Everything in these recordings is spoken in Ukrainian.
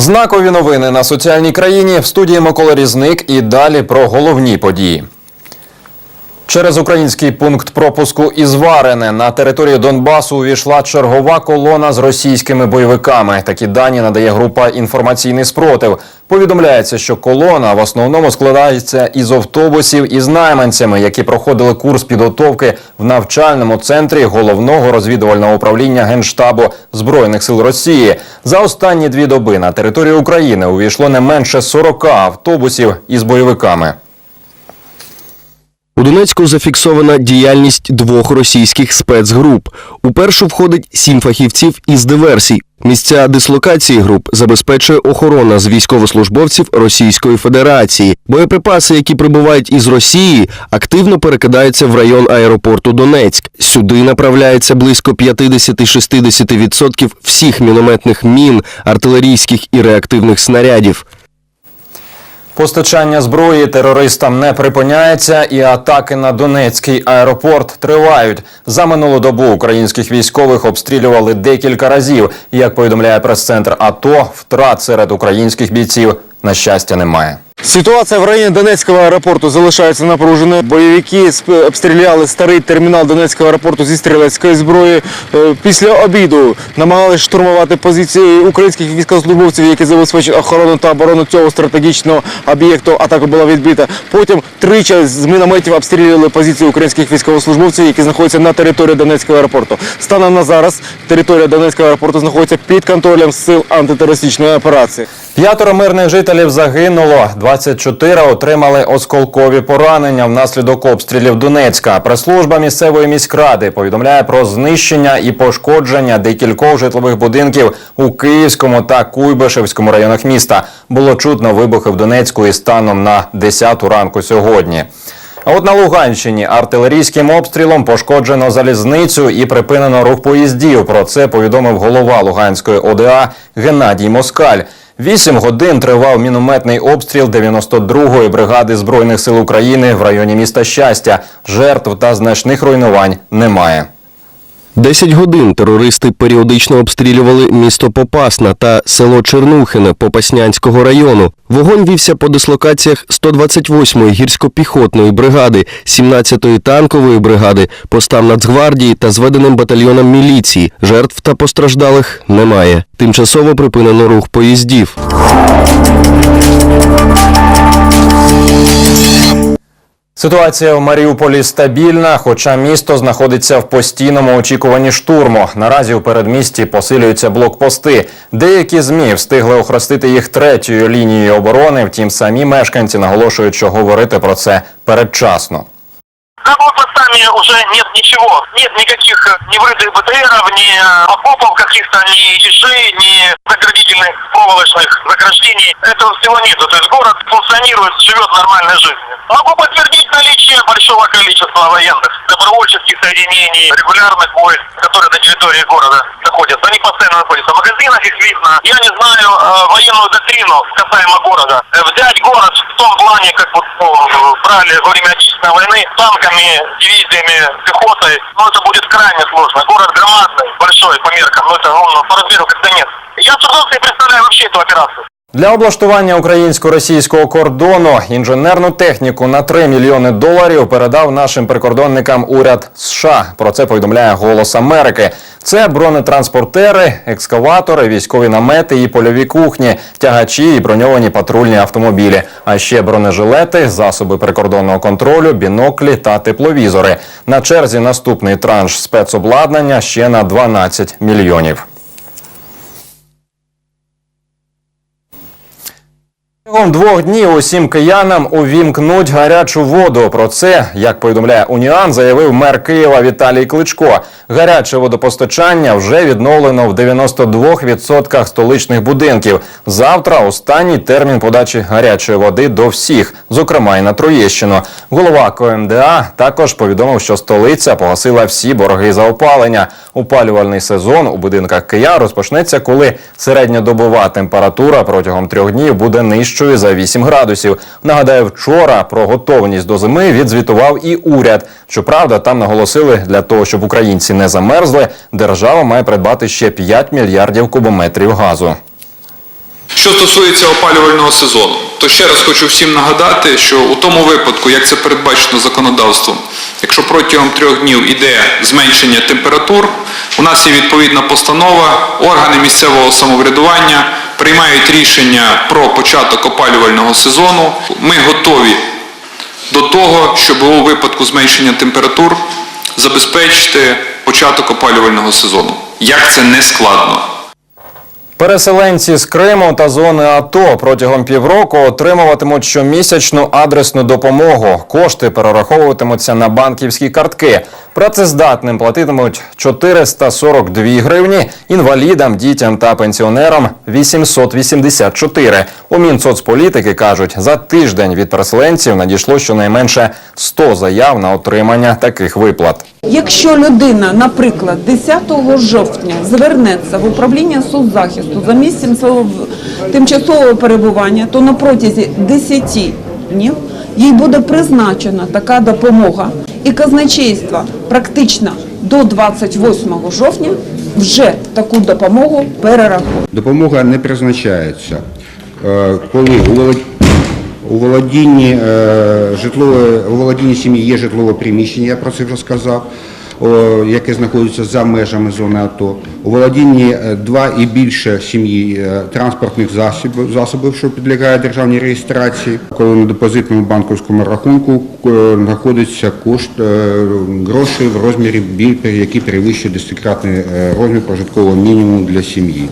Знакові новини на соціальній країні в студії Микола Різник і далі про головні події. Через український пункт пропуску із Варене на територію Донбасу увійшла чергова колона з російськими бойовиками. Такі дані надає група інформаційний спротив. Повідомляється, що колона в основному складається із автобусів із найманцями, які проходили курс підготовки в навчальному центрі головного розвідувального управління Генштабу збройних сил Росії. За останні дві доби на територію України увійшло не менше 40 автобусів із бойовиками. У Донецьку зафіксована діяльність двох російських спецгруп. У першу входить сім фахівців із диверсій. Місця дислокації груп забезпечує охорона з військовослужбовців Російської Федерації. Боєприпаси, які прибувають із Росії, активно перекидаються в район аеропорту Донецьк. Сюди направляється близько 50-60% всіх мінометних мін, артилерійських і реактивних снарядів. Постачання зброї терористам не припиняється, і атаки на Донецький аеропорт тривають. За минулу добу українських військових обстрілювали декілька разів. Як повідомляє прес-центр АТО, втрат серед українських бійців на щастя немає. Ситуація в районі Донецького аеропорту залишається напруженою. Бойовики обстріляли старий термінал Донецького аеропорту зі стрілецької зброї. Е, Після обіду намагалися штурмувати позиції українських військовослужбовців, які забезпечують охорону та оборону цього стратегічного об'єкту. Атака була відбита. Потім тричі з мінометів обстрілювали позиції українських військовослужбовців, які знаходяться на території Донецького аеропорту. Станом на зараз територія Донецького аеропорту знаходиться під контролем сил антитерористичної операції. П'ятеро мирних жителів загинуло, 24 отримали осколкові поранення внаслідок обстрілів Донецька. Прес-служба місцевої міськради повідомляє про знищення і пошкодження декількох житлових будинків у Київському та Куйбишевському районах міста. Було чутно вибухи в Донецьку і станом на 10 ранку сьогодні. А от на Луганщині артилерійським обстрілом пошкоджено залізницю і припинено рух поїздів. Про це повідомив голова Луганської ОДА Геннадій Москаль. Вісім годин тривав мінометний обстріл 92-ї бригади збройних сил України в районі міста Щастя. Жертв та значних руйнувань немає. 10 годин терористи періодично обстрілювали місто Попасна та село Чернухине Попаснянського району. Вогонь вівся по дислокаціях 128-ї гірсько-піхотної бригади, 17-ї танкової бригади, постам Нацгвардії та зведеним батальйоном міліції. Жертв та постраждалих немає. Тимчасово припинено рух поїздів. Ситуація в Маріуполі стабільна, хоча місто знаходиться в постійному очікуванні штурму. Наразі у передмісті посилюються блокпости. Деякі змі встигли охрестити їх третьою лінією оборони. Втім, самі мешканці наголошують, що говорити про це передчасно. За блокпостами уже нет ничего. Нет никаких э, ни врытых БТРов, ни э, окопов каких-то, ни ежей, ни заградительных проволочных заграждений. Этого всего нету. То есть город функционирует, живет нормальной жизнью. Могу подтвердить наличие большого количества военных, добровольческих соединений, регулярных войск, которые на территории города находятся. Они постоянно находятся. В магазинах их видно. Я не знаю э, военную доктрину касаемо города. Э, Взять город в том плане, как вот ну, брали во время Отечественной войны, танками, дивизиями, пехотой, ну это будет крайне сложно. Город громадный, большой по меркам, но это ну, по размеру как-то нет. Я с трудом себе представляю вообще эту операцию. Для облаштування українсько-російського кордону інженерну техніку на 3 мільйони доларів передав нашим прикордонникам уряд США. Про це повідомляє Голос Америки. Це бронетранспортери, екскаватори, військові намети і польові кухні, тягачі і броньовані патрульні автомобілі, а ще бронежилети, засоби прикордонного контролю, біноклі та тепловізори. На черзі наступний транш спецобладнання ще на 12 мільйонів. Протягом двох днів усім киянам увімкнуть гарячу воду. Про це, як повідомляє Уніан, заявив мер Києва Віталій Кличко. Гаряче водопостачання вже відновлено в 92% столичних будинків. Завтра останній термін подачі гарячої води до всіх, зокрема і на Троєщину. Голова КМДА також повідомив, що столиця погасила всі борги за опалення. Опалювальний сезон у будинках киян розпочнеться, коли середньодобова температура протягом трьох днів буде нижчою за 8 градусів. Нагадаю, вчора про готовність до зими відзвітував і уряд. Щоправда, там наголосили, для того, щоб українці не замерзли, держава має придбати ще 5 мільярдів кубометрів газу. Що стосується опалювального сезону, то ще раз хочу всім нагадати, що у тому випадку, як це передбачено законодавством, якщо протягом трьох днів іде зменшення температур, у нас є відповідна постанова, органи місцевого самоврядування приймають рішення про початок опалювального сезону. Ми готові до того, щоб у випадку зменшення температур забезпечити початок опалювального сезону. Як це не складно. Переселенці з Криму та зони АТО протягом півроку отримуватимуть щомісячну адресну допомогу. Кошти перераховуватимуться на банківські картки. Працездатним платитимуть 442 гривні, інвалідам, дітям та пенсіонерам 884. У Мінсоцполітики кажуть, за тиждень від переселенців надійшло щонайменше 100 заяв на отримання таких виплат. Якщо людина, наприклад, 10 жовтня звернеться в управління соцзахисту за місцем свого тимчасового перебування, то на протязі 10 днів їй буде призначена така допомога. І казначейство практично до 28 жовтня вже таку допомогу перерахує. Допомога не призначається, Е, коли у волод- володінні е, житлове у володінні сім'ї є житлове приміщення, я про це вже сказав, яке знаходиться за межами зони АТО. У володінні е, два і більше сім'ї е, транспортних засобів, засобів, що підлягає державній реєстрації. Коли на депозитному банківському рахунку е, знаходиться кошт грошей в розмірі, який перевищує десятикратний розмір прожиткового мінімуму для сім'ї.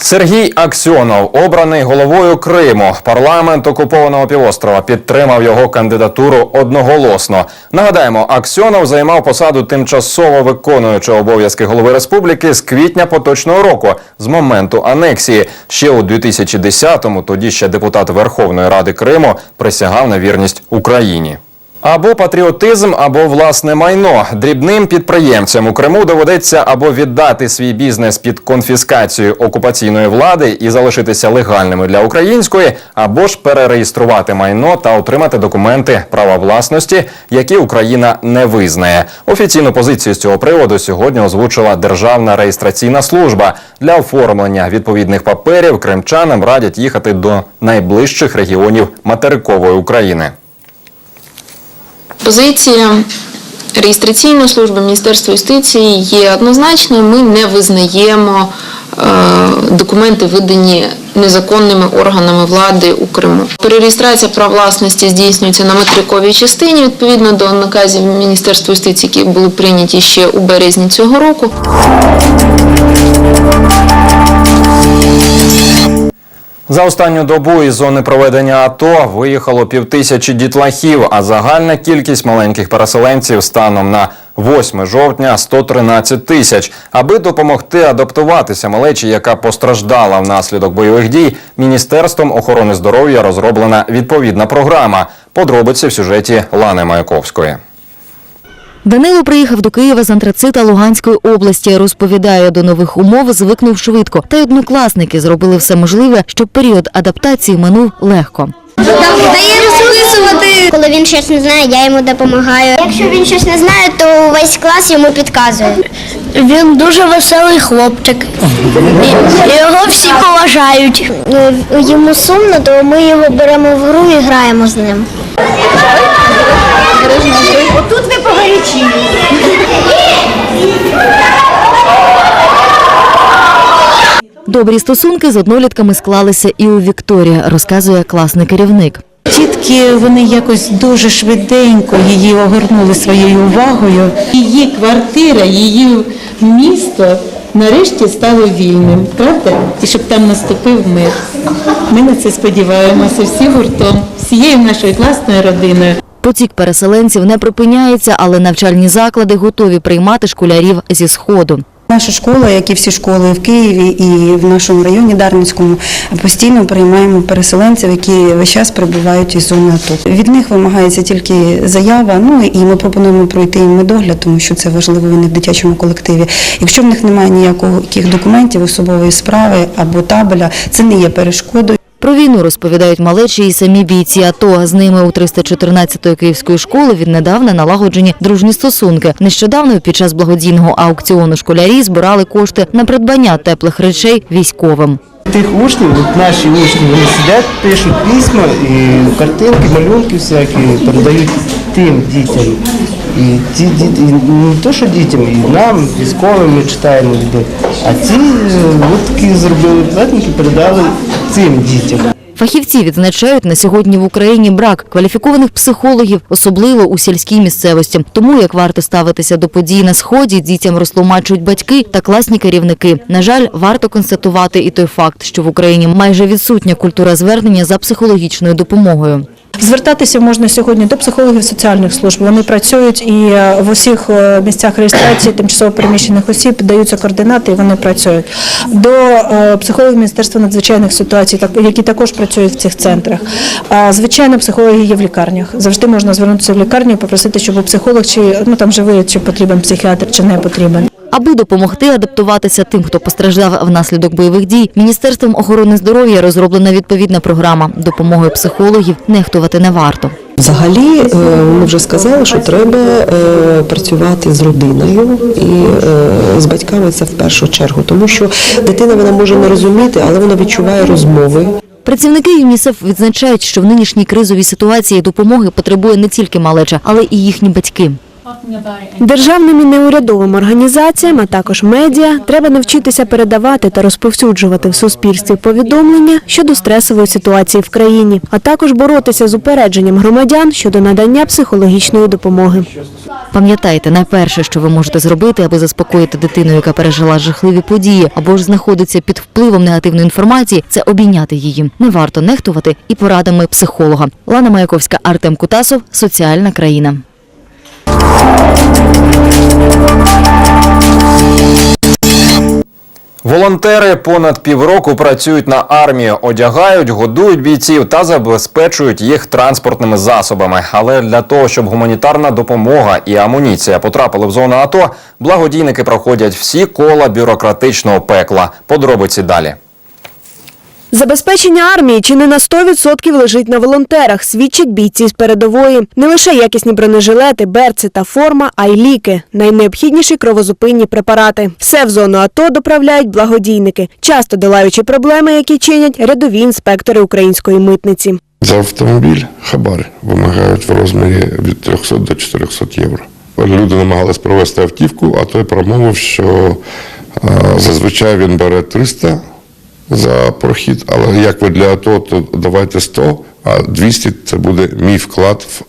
Сергій Аксьонов, обраний головою Криму. Парламент окупованого півострова підтримав його кандидатуру одноголосно. Нагадаємо, Аксьонов займав посаду тимчасово виконуючого обов'язки голови республіки з квітня поточного року, з моменту анексії. Ще у 2010-му тоді ще депутат Верховної Ради Криму присягав на вірність Україні. Або патріотизм, або власне майно. Дрібним підприємцям у Криму доведеться або віддати свій бізнес під конфіскацію окупаційної влади і залишитися легальними для української, або ж перереєструвати майно та отримати документи права власності, які Україна не визнає. Офіційну позицію з цього приводу сьогодні озвучила Державна реєстраційна служба. Для оформлення відповідних паперів кримчанам радять їхати до найближчих регіонів материкової України. Позиція реєстраційної служби Міністерства юстиції є однозначною. Ми не визнаємо е, документи, видані незаконними органами влади у Криму. Перереєстрація прав власності здійснюється на материковій частині відповідно до наказів Міністерства юстиції, які були прийняті ще у березні цього року. За останню добу із зони проведення АТО виїхало півтисячі дітлахів, а загальна кількість маленьких переселенців станом на 8 жовтня 113 тисяч. Аби допомогти адаптуватися малечі, яка постраждала внаслідок бойових дій, Міністерством охорони здоров'я розроблена відповідна програма. Подробиці в сюжеті Лани Маяковської. Данило приїхав до Києва з антрацита Луганської області. Розповідає, до нових умов звикнув швидко. Та й однокласники зробили все можливе, щоб період адаптації минув легко. Дає розписувати. Коли він щось не знає, я йому допомагаю. Якщо він щось не знає, то весь клас йому підказує. Він дуже веселий хлопчик. Його всі поважають. Ну, йому сумно, то ми його беремо в гру і граємо з ним. Отут ви погарячі. Добрі стосунки з однолітками склалися і у Вікторії, розказує класний керівник. Тітки вони якось дуже швиденько її огорнули своєю увагою. Її квартира, її місто нарешті стало вільним, правда? І щоб там наступив мир. Ми на це сподіваємося всі гуртом, всією нашою класною родиною. Потік переселенців не припиняється, але навчальні заклади готові приймати школярів зі сходу. Наша школа, як і всі школи в Києві і в нашому районі Дарницькому, постійно приймаємо переселенців, які весь час прибувають із зони АТО. Від них вимагається тільки заява. Ну і ми пропонуємо пройти їм медогляд, тому що це важливо вони в дитячому колективі. Якщо в них немає ніяких документів, особової справи або табеля, це не є перешкодою. Про війну розповідають малечі і самі бійці АТО. З ними у 314-ї київської школи віднедавна налагоджені дружні стосунки. Нещодавно під час благодійного аукціону школярі збирали кошти на придбання теплих речей військовим. Тих учнів, от наші учні, вони сидять, пишуть письма і картинки, малюнки всякі передають тим дітям. І ті діти, і не то, що дітям, і нам, військовим ми читаємо людей. А ці е, от такі зробили платники, передали цим дітям. Фахівці відзначають на сьогодні в Україні брак кваліфікованих психологів, особливо у сільській місцевості. Тому як варто ставитися до подій на сході, дітям розтлумачують батьки та класні керівники. На жаль, варто констатувати і той факт, що в Україні майже відсутня культура звернення за психологічною допомогою. Звертатися можна сьогодні до психологів соціальних служб. Вони працюють і е, в усіх е, місцях реєстрації тимчасово переміщених осіб даються координати, і вони працюють. До е, психологів Міністерства надзвичайних ситуацій, які також працюють в цих центрах. Звичайно, психологи є в лікарнях. Завжди можна звернутися в лікарню і попросити, щоб психолог чи ну там виявить, чи потрібен психіатр, чи не потрібен. Аби допомогти адаптуватися тим, хто постраждав внаслідок бойових дій, Міністерством охорони здоров'я розроблена відповідна програма. Допомогою психологів нехтувати не варто. Взагалі, е, ми вже сказали, що треба е, працювати з родиною і е, з батьками це в першу чергу, тому що дитина вона може не розуміти, але вона відчуває розмови. Працівники ЮНІСЕФ відзначають, що в нинішній кризовій ситуації допомоги потребує не тільки малеча, але і їхні батьки. Державним і неурядовим організаціям, а також медіа, треба навчитися передавати та розповсюджувати в суспільстві повідомлення щодо стресової ситуації в країні, а також боротися з упередженням громадян щодо надання психологічної допомоги. Пам'ятайте, найперше, що ви можете зробити, аби заспокоїти дитину, яка пережила жахливі події або ж знаходиться під впливом негативної інформації, це обійняти її. Не варто нехтувати і порадами психолога. Лана Маяковська, Артем Кутасов, соціальна країна. Волонтери понад півроку працюють на армію, одягають, годують бійців та забезпечують їх транспортними засобами. Але для того, щоб гуманітарна допомога і амуніція потрапили в зону АТО, благодійники проходять всі кола бюрократичного пекла. Подробиці далі. Забезпечення армії чи не на 100% лежить на волонтерах, свідчать бійці з передової. Не лише якісні бронежилети, берці та форма, а й ліки, найнеобхідніші кровозупинні препарати. Все в зону АТО доправляють благодійники, часто долаючи проблеми, які чинять рядові інспектори української митниці. За автомобіль хабар вимагають в розмірі від 300 до 400 євро. Люди намагались провести автівку, а той промовив, що е, зазвичай він бере 300 за прохід, але як ви для АТО, то давайте 100, а 200 це буде мій вклад в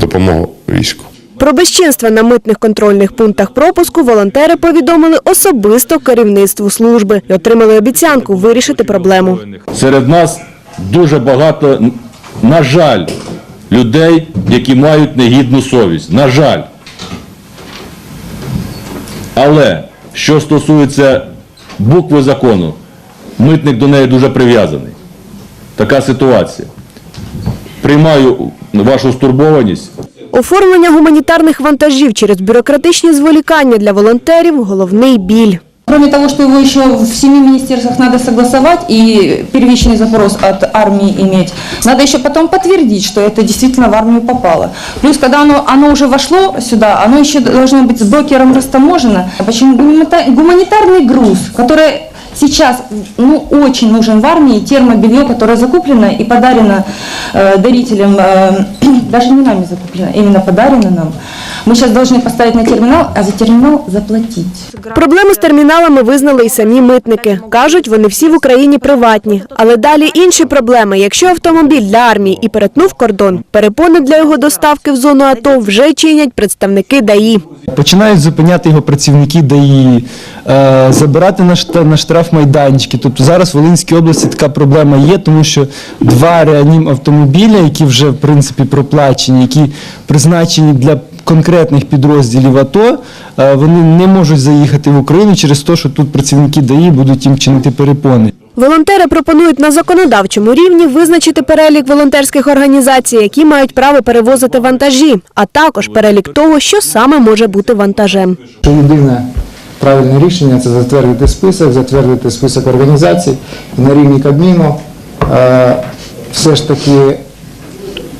допомогу війську. Про безчинства на митних контрольних пунктах пропуску волонтери повідомили особисто керівництву служби і отримали обіцянку вирішити проблему. Серед нас дуже багато, на жаль, людей, які мають негідну совість. На жаль. Але що стосується букви закону, митник до неї дуже прив'язаний. Така ситуація. Приймаю вашу стурбованість. Оформлення гуманітарних вантажів через бюрократичні зволікання для волонтерів – головний біль. Кроме того, что его еще в семи министерствах надо согласовать и первичный запрос от армии иметь, надо еще потом подтвердить, что это действительно в армию попало. Плюс, когда оно, оно уже вошло сюда, оно еще должно быть с брокером растаможено. Почему гуманита- гуманитарный груз, который сейчас ну, очень нужен в армии, термобелье, которое закуплено и подарено э, дарителям, э, даже не нами закуплено, именно подарено нам, мы сейчас должны поставить на терминал, а за терминал заплатить. Проблеми з терміналами визнали і самі митники. Кажуть, вони всі в Україні приватні. Але далі інші проблеми. Якщо автомобіль для армії і перетнув кордон, перепони для його доставки в зону АТО вже чинять представники ДАІ. Починають зупиняти його працівники ДАІ, е, забирати на шта- на майданчики. Тобто зараз в Волинській області така проблема є, тому що два реанім автомобіля, які вже в принципі проплачені, які призначені для конкретних підрозділів АТО, е, вони не можуть заїхати в Україну через те, що тут працівники ДАІ будуть їм чинити перепони. Волонтери пропонують на законодавчому рівні визначити перелік волонтерських організацій, які мають право перевозити вантажі, а також перелік того, що саме може бути вантажем. Єдине правильне рішення це затвердити список, затвердити список організацій і на рівні Кабміну. е, Все ж таки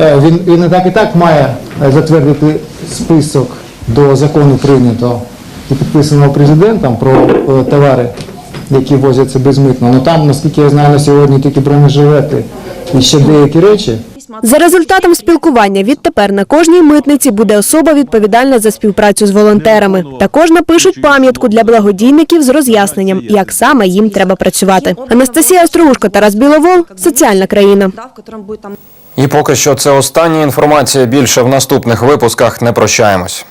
е, він, він і так і так має затвердити список до закону прийнятого і підписаного президентом про е, товари які возяться безмитно. Ну там, наскільки я знаю, на сьогодні тільки бронежилети і ще деякі речі. За результатом спілкування відтепер на кожній митниці буде особа відповідальна за співпрацю з волонтерами. Також напишуть пам'ятку для благодійників з роз'ясненням, як саме їм треба працювати. Анастасія Острогушко, Тарас Біловол, соціальна країна. І поки що це остання інформація. Більше в наступних випусках не прощаємось.